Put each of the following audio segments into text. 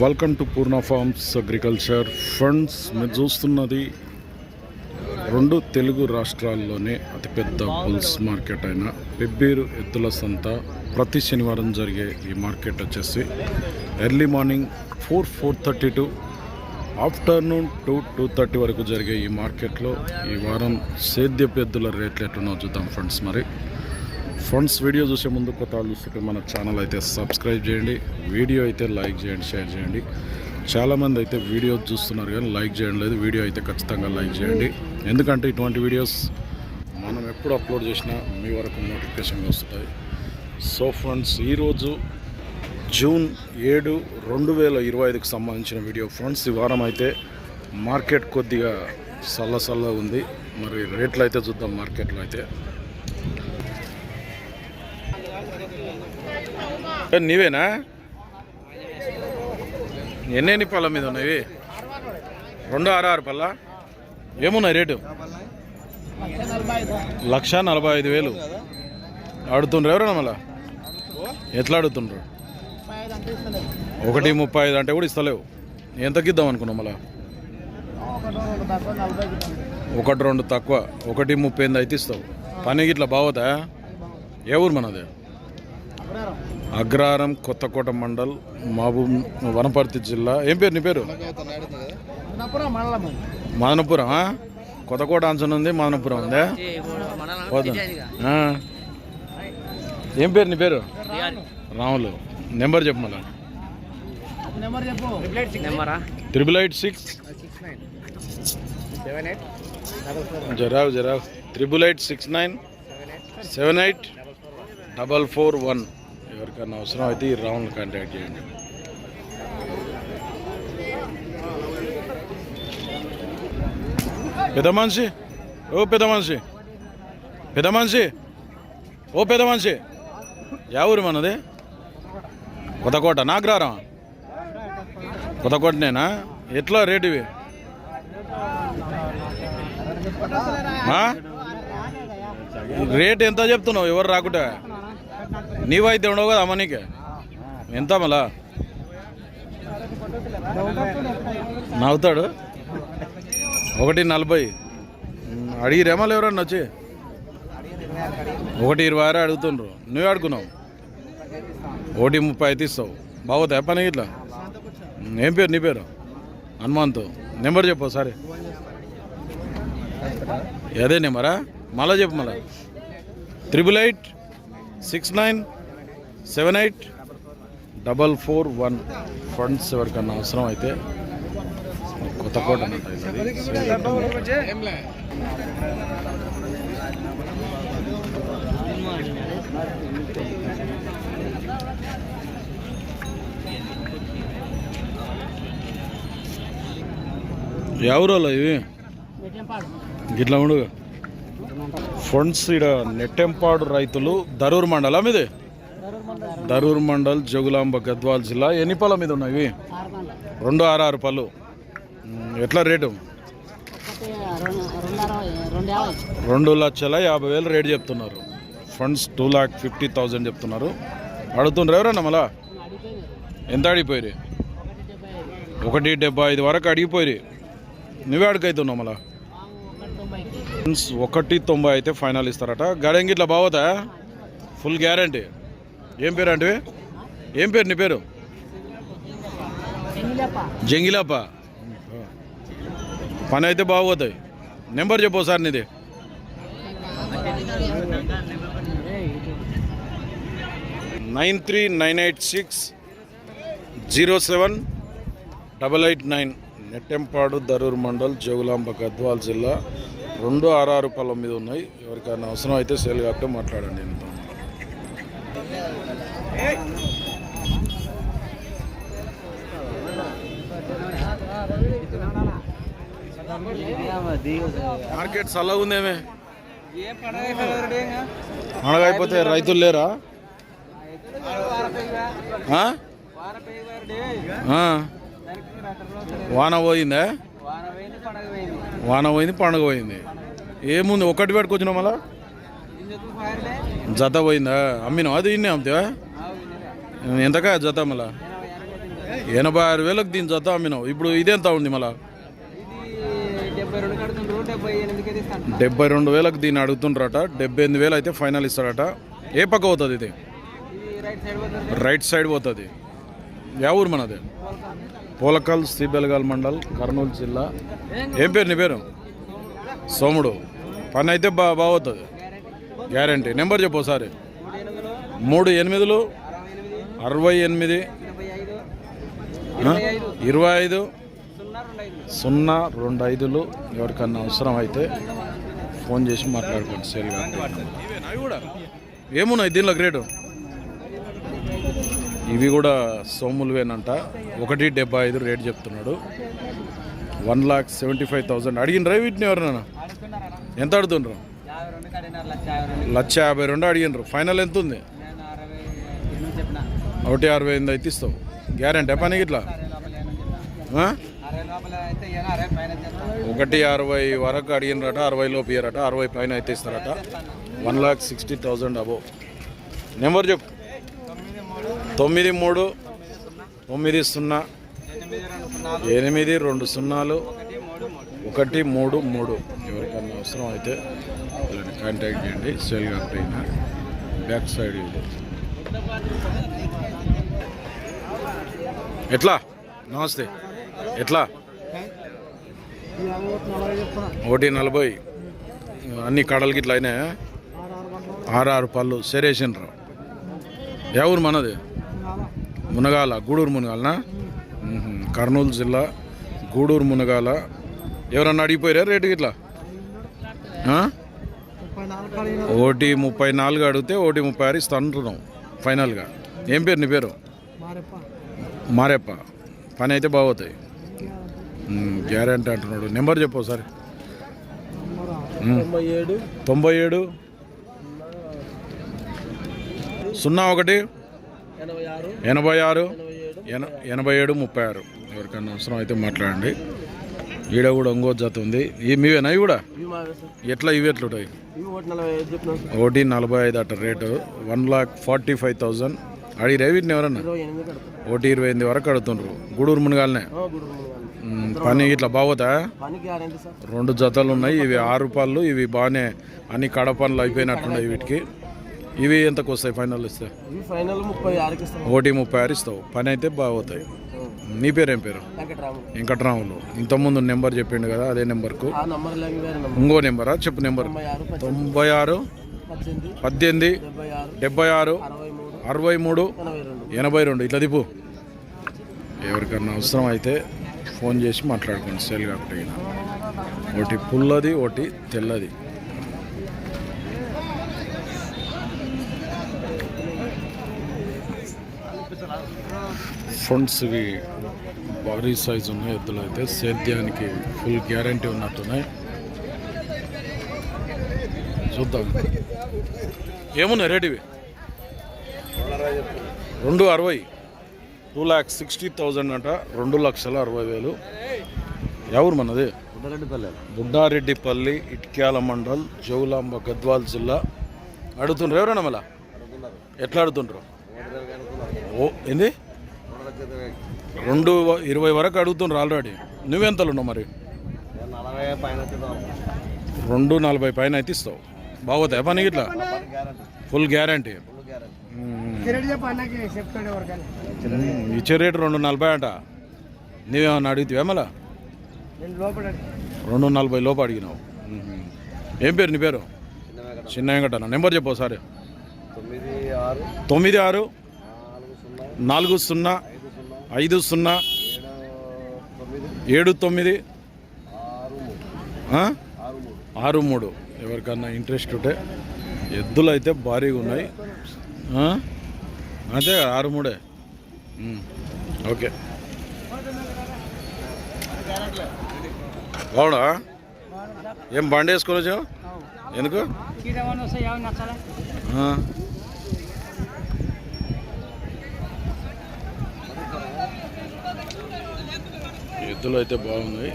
Welcome to Purna farms agriculture funds మీరు చూస్తున్నది రెండు తెలుగు రాష్ట్రాల్లోనే అతిపెద్ద బుల్స్ మార్కెట్ అయిన పెబ్బేరు ఎద్దుల సంత. ప్రతి శనివారం జరిగే ఈ మార్కెట్ వచ్చేసి early morning four four thirty to afternoon two two thirty వరకు జరిగే ఈ మార్కెట్లో ఈ వారం సేద్యపు ఎద్దుల రేట్లు ఎట్లున్నో చూద్దాం ఫ్రెండ్స్ మరి. ఫ్రెండ్స్ వీడియో చూసే ముందు కొత్త వాళ్ళు చూస్తుంటే మన ఛానల్ అయితే సబ్స్క్రైబ్ చేయండి. వీడియో అయితే లైక్ చేయండి షేర్ చేయండి. చాలామంది అయితే వీడియో చూస్తున్నారు కానీ లైక్ చేయడం లేదు. వీడియో అయితే ఖచ్చితంగా లైక్ చేయండి. ఎందుకంటే ఇటువంటి వీడియోస్ మనం ఎప్పుడు అప్లోడ్ చేసినా మీ వరకు నోటిఫికేషన్గా వస్తుంటాయి సో ఫ్రెండ్స్ ఈరోజు జూన్ ఏడు రెండు వేల ఇరవై ఐదుకు సంబంధించిన వీడియో ఫ్రెండ్స్ ఈ వారం అయితే మార్కెట్ కొద్దిగా సల్ల సల్ల ఉంది. మరి రేట్లు అయితే చూద్దాం మార్కెట్లో అయితే. సార్ నీవేనా? ఎన్ని పళ్ళ మీద ఉన్నాయి రెండు ఆరు ఆరు పళ్ళ. ఏమున్నాయి రేటు? లక్ష నలభై ఐదు వేలు. అడుగుతుండ్రు ఎవరైనా మళ్ళా? ఎట్లా అడుగుతుండ్రు ఒకటి ముప్పై ఐదు అంటే కూడా ఇస్తలేవు. ఎంతకి ఇద్దాం అనుకున్నాం మళ్ళా? ఒకటి రెండు తక్కువ. ఒకటి ముప్పై ఎనిమిది అయితే ఇస్తావు. పని ఇట్లా బావదా ఏ ఊరు మనది? అగ్రహారం కొత్తకోట మండల్ మహబూబ్ వనపర్తి జిల్లా. ఏం పేరు నీ పేరు? మదనపురం? కొత్తకోట ఆన్సర్ ఉంది మదనపురం ఉందా. ఏం పేరు నీ పేరు? రాములు. నెంబర్ చెప్పు మళ్ళా. నెంబరా త్రిబుల్ ఎయిట్ సిక్స్ జరావ్ జరావ్. Triple eight six nine seven eight double four one ఎవరికైనా అవసరం అయితే ఈ రావును కాంటాక్ట్ చేయండి. పెద్ద మనిషి ఓ పెద్ద మనిషి పెద్ద మనిషి ఓ పెద్ద మనిషి యా ఊరు మనది? కొత్తకోట నాగ్రారం కొత్తకోటనేనా? ఎట్లా రేటు ఇవి? రేట్ ఎంత చెప్తున్నావు? ఎవరు రాకుంటే? నీవైతే ఉండవు కదా అమ్మ ఎంత మళ్ళా నవ్వుతాడు? ఒకటి నలభై. ఉమ్, అడిగిరేమో ఎవరన్నా వచ్చి. ఒకటి ఇరవై ఆరు అడుగుతుండ్రు. నువ్వే అడుగున్నావు ఒకటి ముప్పై అయితే ఇస్తావు. బాగోతాయి పని ఇట్లా ఏం పేరు నీ పేరు? హనుమంతు. నెంబర్ చెప్పు సరే అదే నెంబరా? మళ్ళా చెప్పు మళ్ళా. Triple eight six nine seven eight double four one funds ఎవరికన్నా అవసరం అయితే కొత్త కోట ఇది. ఎవరోలో ఇవి? గిట్లా ఉండు. ఫండ్స్ ఇక్కడ నెట్టెంపాడు రైతులు దరూర్ మండలం ఇది. దరూర్ మండల్ జగులాంబ గద్వాల్ జిల్లా ఎన్ని పళ్ళ మీద ఉన్నాయి రెండు ఆరు ఆరు పళ్ళు. ఎట్లా రేటు? రెండు లక్షల యాభై వేలు రేట్ చెప్తున్నారు. Funds two lakh fifty thousand చెప్తున్నారు. అడుగుతుండ్రు ఎవరన్నా మళ్ళా? ఎంత అడిగిపోయి ఒకటి డెబ్బై ఐదు వరకు అడిగిపోయి నువ్వే అడుగుతున్నావు మళ్ళా? ఫ్రెండ్స్ ఒకటి తొంభై అయితే ఫైనల్ ఇస్తారట. గడంగి ఇట్లా బాగోదా ఫుల్ గ్యారంటీ ఏం పేరు అంటే ఏం పేరు నీ పేరు? జంగిలాప పని అయితే బాగోతాయి నెంబర్ చెప్పు సార్ నీది. Nine three nine eight six zero seven double eight nine Nettempadu Dharur mandal Jogulamba Gadwal జిల్లా రెండు ఆరు పొలం మీద ఉన్నాయి. ఎవరికైనా అవసరం అయితే సేల్ కాబట్టి మాట్లాడండి. మార్కెట్ చల్లగా ఉందేమే పండగ అయిపోతే రైతులు లేరా. వాన పోయిందా? వాన పోయింది పండుగ పోయింది. ఏముంది ఒకటి పెట్టుకొచ్చినావు మళ్ళా? జత పోయిందా? అమ్మినావు? అది ఇన్నే అమ్ముతావా? ఎంతకా జత మళ్ళా? ఎనభై ఆరు వేలకు దీని జత అమ్మినావు. ఇప్పుడు ఇదెంత ఉంది మళ్ళా? డెబ్బై రెండు వేలకు దీన్ని అడుగుతుండ్రట. డెబ్బై ఎనిమిది వేలు అయితే ఫైనల్ ఇస్తాడట. ఏ పక్క పోతుంది ఇది? రైట్ సైడ్ పోతుంది. యా ఊరు మనది? పోలకల్ శ్రీబెలగాల్ మండల్ కర్నూలు జిల్లా. ఏం పేరు నీ పేరు? సోముడు. పని అయితే బా బాగుతుంది గ్యారంటీ నెంబర్ చెప్పు ఒకసారి. మూడు ఎనిమిదిలో అరవై ఎనిమిది ఇరవై ఐదు సున్నా రెండు ఐదులు. ఎవరికన్నా అవసరం అయితే ఫోన్ చేసి మాట్లాడుకోండి సేల్ అవి కూడా ఏమున్నాయి దీనిలో గ్రేడు ఇవి కూడా సోములువేనంట. ఒకటి డెబ్బై ఐదు రేట్ చెప్తున్నాడు. One lakh seventy five thousand. అడిగినరా వీటిని ఎవరన్నా ఎంత అడుగుతుండ్రు? లక్ష యాభై రెండు. అడిగినరు. ఫైనల్ ఎంత ఉంది ఒకటి అరవై ఎనిమిది అయితే ఇస్తావు గ్యారంటీ పనికి ఇట్లా? ఒకటి అరవై వరకు అడిగినరట అరవై లోపు ఇయ్యారట అరవై పైన అయితే ఇస్తారట. వన్ లాక్ సిక్స్టీ థౌజండ్ అబో. నెంబర్ చెప్పు. తొమ్మిది మూడు తొమ్మిది సున్నా ఎనిమిది రెండు సున్నాలు ఒకటి మూడు మూడు. ఎవరికన్నా అవసరం అయితే వాళ్ళని కాంటాక్ట్ చేయండి. సేల్ కాకపోయినా బ్యాక్ సైడ్ ఇది ఎట్లా? నమస్తే. ఎట్లా? ఒకటి నలభై. అన్ని కడలకి ఇట్లా అయినాయా? ఆర్ఆర్ పళ్ళు. సరేసిండ్రు ఎవరు మనది? మునగాల. గూడూరు మునగాలనా? కర్నూలు జిల్లా. గూడూరు మునగాల. ఎవరన్నా అడిగిపోయారా రేటు ఇట్లా ఓటీ ముప్పై నాలుగు అడిగితే ఓటీ ముప్పై ఆరు ఇస్తా అంటున్నాం. ఫైనల్గా. ఏం పేరు నీ పేరు? మారేప్ప. పని అయితే బాగోతాయి. గ్యారంటీ అంటున్నాడు. నెంబర్ చెప్పు ఒకసారి. తొంభై ఏడు. సున్నా ఒకటి. ఎనభై ఆరు. ఎనభై ఏడు. ఎన ఎనభై ఏడు ముప్పై ఆరు. ఎవరికన్నా అవసరం అయితే మాట్లాడండి. ఈడ కూడా ఇంకో జత ఉంది. ఈ మీవేనా ఇవి కూడా ఎట్లా ఇవి ఎట్లుంటాయి? ఒకటి నలభై ఐదు చెప్పినాం సార్. ఒకటి నలభై ఐదు అట rate. One lakh forty five thousand అడిగిరే వీటిని ఎవరన్నా? ఒకటి ఇరవై ఎనిమిది వరకు అడుగుతుండ్రు గూడూరు మునగాలనే? పని ఇట్లా బాగోతా? రెండు జతలు ఉన్నాయి. ఇవి ఆరు పళ్ళు ఇవి బాగానే అన్ని కడ పనులు అయిపోయినట్టున్నాయి వీటికి. ఇవి ఎంతకు వస్తాయి ఫైనల్ ఇస్తాం. ఒకటి ముప్పై ఆరు ఇస్తావు. పని అయితే బాగోతాయి. నీ పేరేం పేరు? వెంకటరాములు. ఇంతకుముందు నెంబర్ చెప్పిండు కదా అదే నెంబర్కు. ఇంకో నెంబరా? చెప్పు నెంబర్. తొంభై ఆరు పద్దెనిమిది. డెబ్బై ఆరు అరవై మూడు ఎనభై రెండు. ఇట్లా దిపు ఎవరికన్నా అవసరం అయితే ఫోన్ చేసి మాట్లాడుకోండి. సేల్ కాకుండా. ఒకటి పుల్లది ఒకటి తెల్లది. ఫ్రంట్స్ ఇవి భారీ సైజు ఉన్నాయి ఎద్దులు అయితే. సేద్యానికి ఫుల్ గ్యారంటీ ఉన్నట్టున్నాయి. చూద్దాం. ఏమున్నాయి రేట్ ఇవి రెండు అరవై. టూ ల్యాక్ సిక్స్టీ థౌజండ్ అంట. రెండు లక్షల అరవై వేలు. ఎవరు మనది? బుడ్డారెడ్డిపల్లి ఇట్క్యాల మండల్ జౌలాంబ గద్వాల్ జిల్లా. అడుగుతుండ్రు ఎవరన్నా మళ్ళా? ఎట్లా అడుగుతుండ్రు? ఓ ఏంది? రెండు ఇరవై వరకు అడుగుతుండ్రు ఆల్రెడీ నువ్వెంతలు ఉన్నావు మరి రెండు నలభై పైన అయితే ఇస్తావు. బాగోతాయి పని ఇట్లా ఫుల్ గ్యారంటీ. ఇచ్చే రేటు రెండు నలభై అంట. నీవేమన్నా అడిగితే మళ్ళా? రెండు నలభై లోపు అడిగినావు. ఏం పేరు నీ పేరు? చిన్న వెంకటన్న. నెంబర్ చెప్పు ఒకసారి. తొమ్మిది ఆరు. నాలుగు సున్నా. ఐదు సున్నా. ఏడు తొమ్మిది. ఆరు మూడు. ఎవరికన్నా ఇంట్రెస్ట్ ఉంటే ఎద్దులు అయితే భారీగా ఉన్నాయి? అంతే కదా ఆరు మూడే. ఓకే. బావుడా ఏం బండి వేసుకొని వచ్చావు ఎందుకు ఎద్దులు అయితే బాగున్నాయి.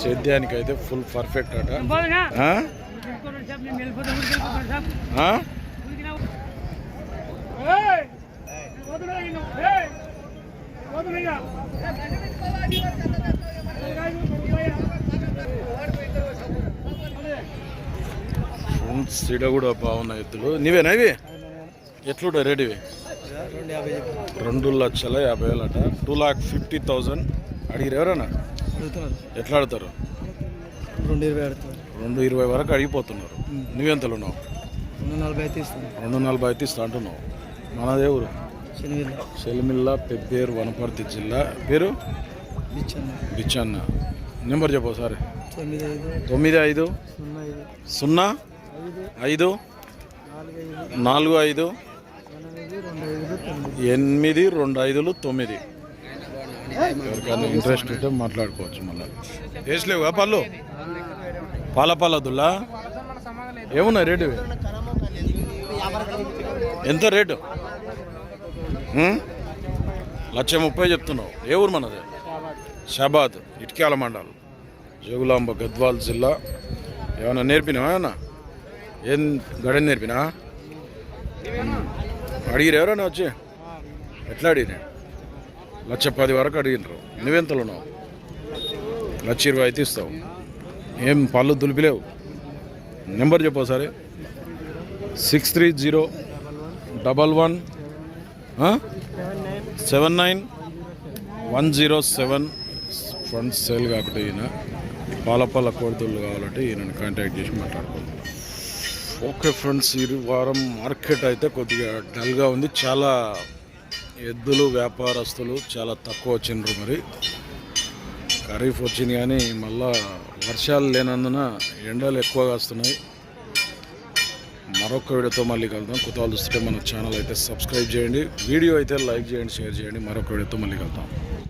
సేద్యానికి అయితే ఫుల్ పర్ఫెక్ట్ అట ఈడ కూడా బాగున్నాయి ఎత్తులు. నీవేనా ఇవి? ఎట్లుండే రేట్ ఇవి? రెండు లక్షల యాభై వేలు అట టూ లాక్ ఫిఫ్టీ థౌజండ్ అడిగిరు ఎవరన్నా? అడుగుతున్నారు ఎట్లా ఆడతారు రెండు ఇరవై అడుగుతున్నారు రెండు ఇరవై వరకు అడిగిపోతున్నారు. నువ్వెంతలు ఉన్నావు? రెండు నలభై అయితే ఇస్తాను రెండు నలభై అయితే ఇస్తా అంటున్నావు. మనదే ఊరు? సెలిమిల్ల పెబ్బేరు వనపర్తి జిల్లా. పేరు? బిచ్చన్న. నెంబర్ చెప్పు సార్ తొమ్మిది ఐదు. సున్నా ఐదు. నాలుగు ఐదు. ఎనిమిది రెండు ఐదులు తొమ్మిది. ఎవరికైనా ఇంట్రెస్ట్ ఉంటే మాట్లాడుకోవచ్చు మళ్ళీ. వేసలేవుగా పళ్ళు? పాల పాల దుల్లా ఏమున్నాయి రేటు? ఇవి? ఎంత రేటు? లక్ష ముప్పై చెప్తున్నావు. ఏ ఊరు మనది? షాబాద్ ఇటుక్యాల మండల్. జోగులాంబ గద్వాల్ జిల్లా. ఏమైనా నేర్పినావా ఏమన్నా? ఏం గడని నేర్పినా? అడిగిరు ఎవరైనా వచ్చి? ఎట్లా అడిగినా లక్ష పది వరకు అడిగినారు. నువ్వెంతలు ఉన్నావు. లక్ష ఇరవై అయితే ఇస్తావు. ఏం పళ్ళు దులిపిలేవు. నెంబర్ చెప్పు సరే six three zero double one seven nine one zero seven. Funds sale కాబట్టి ఈయన పాలపాల కోడితుళ్ళు కావాలంటే ఈయనను కాంటాక్ట్ చేసి మాట్లాడుకోండి ఓకే ఫ్రెండ్స్ ఈ వారం మార్కెట్ అయితే కొద్దిగా డల్గా ఉంది. చాలా ఎద్దులు వ్యాపారస్తులు చాలా తక్కువ వచ్చిండ్రు మరి. ఖరీఫ్ వచ్చింది కానీ మళ్ళా వర్షాలు లేనందున ఎండలు ఎక్కువగా వస్తున్నాయి. మరొక వీడియోతో మళ్ళీ కలుద్దాం. కుతాలు చూస్తుంటే మన ఛానల్ అయితే సబ్స్క్రైబ్ చేయండి. వీడియో అయితే లైక్ చేయండి షేర్ చేయండి. మరొక వీడియోతో మళ్ళీ కలుద్దాం.